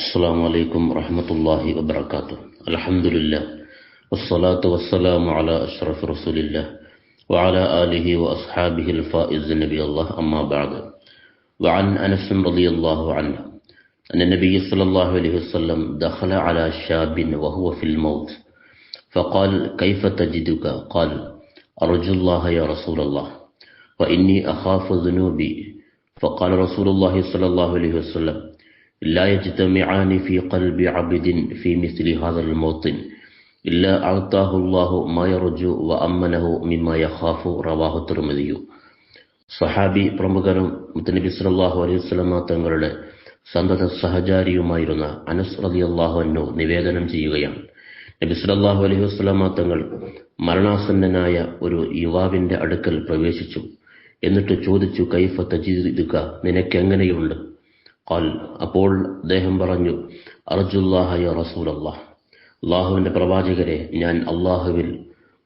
السلام عليكم ورحمة الله وبركاته. الحمد لله. والصلاة والسلام على أشرف رسول الله وعلى آله وأصحابه الفائز نبي الله. أما بعد. وعن أنس رضي الله عنه. أن النبي صلى الله عليه وسلم دخل على شاب وهو في الموت. فقال كيف تجدك؟ قال أرجو الله يا رسول الله. وإني أخاف ذنوبي. فقال رسول الله صلى الله عليه وسلم لا يجتمعان في قلب عبد في مثل هذا الموطن إلا أعطاه الله ما يرجو وأمنه مما يخاف رواه الترمذي സഹാബി പ്രമുഖനും മുത്തനബി സല്ലല്ലാഹു അലൈഹി വസല്ലമ തങ്ങളുടെ സന്തത സഹചാരിയുമായിരുന്ന അനസ് റളിയല്ലാഹു അൻഹു നിവേദനം ചെയ്യുകയാണ് നബി സല്ലല്ലാഹു അലൈഹി വസല്ലമ തങ്ങൾ മരണാസന്നനായ ഒരു യുവാവിന്റെ അടുക്കൽ പ്രവേശിച്ചു എന്നിട്ട് ചോദിച്ചു കൈഫ തജിദുക നിനക്കെങ്ങനെയുണ്ട് ഖാൽ. അപ്പോൾ അദ്ദേഹം പറഞ്ഞു അർജുല്ലാഹയ റസൂലല്ലാഹ് അള്ളാഹുവിന്റെ പ്രവാചകരെ ഞാൻ അള്ളാഹുവിൽ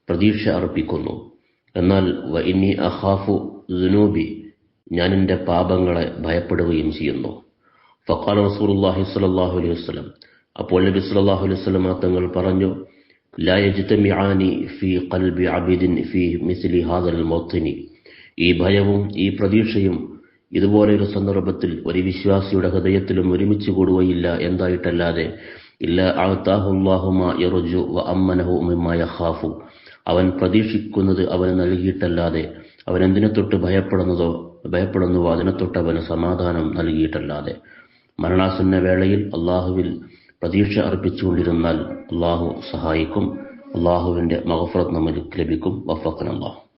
പ്രതീക്ഷ അർപ്പിക്കുന്നു. എന്നാൽ വ ഇനി അഖാഫു ദുനൂബി ഞാൻ എന്റെ പാപങ്ങളെ ഭയപ്പെടുകയും ചെയ്യുന്നു. ഫഖാൽ റസൂലുള്ളാഹി സ്വല്ലല്ലാഹു അലൈഹി വസല്ലം. അപ്പോൾ നബി സല്ലല്ലാഹു അലൈഹി വസല്ലം തങ്ങൾ പറഞ്ഞു ലാ യജ്തമിആനി ഫീ ഖൽബി അബിദിൻ ഫീ മിസ്ലി ഹാദൽ മൗത്തിനി. ഈ ഭയവും ഈ പ്രതീക്ഷയും ഇതുപോലെ ഒരു സന്ദർഭത്തിൽ ഒരു വിശ്വാസിയുടെ ഹൃദയത്തിലും ഒരുമിച്ച് കൂടുകയില്ല എന്തായിട്ടല്ലാതെ. ഇല്ല യഖാഫു. അവൻ പ്രതീക്ഷിക്കുന്നത് അവന് നൽകിയിട്ടല്ലാതെ അവൻ എന്തിനെ തൊട്ട് ഭയപ്പെടുന്നതോ ഭയപ്പെടുന്നുവോ അതിനെ തൊട്ട് അവന് സമാധാനം നൽകിയിട്ടല്ലാതെ. മരണാസന്ന വേളയിൽ അള്ളാഹുവിൽ പ്രതീക്ഷ അർപ്പിച്ചുകൊണ്ടിരുന്നാൽ അള്ളാഹു സഹായിക്കും അള്ളാഹുവിന്റെ മഹഫ്രത് നമുക്ക് ലഭിക്കും. വഫക്കൻ അള്ളാഹു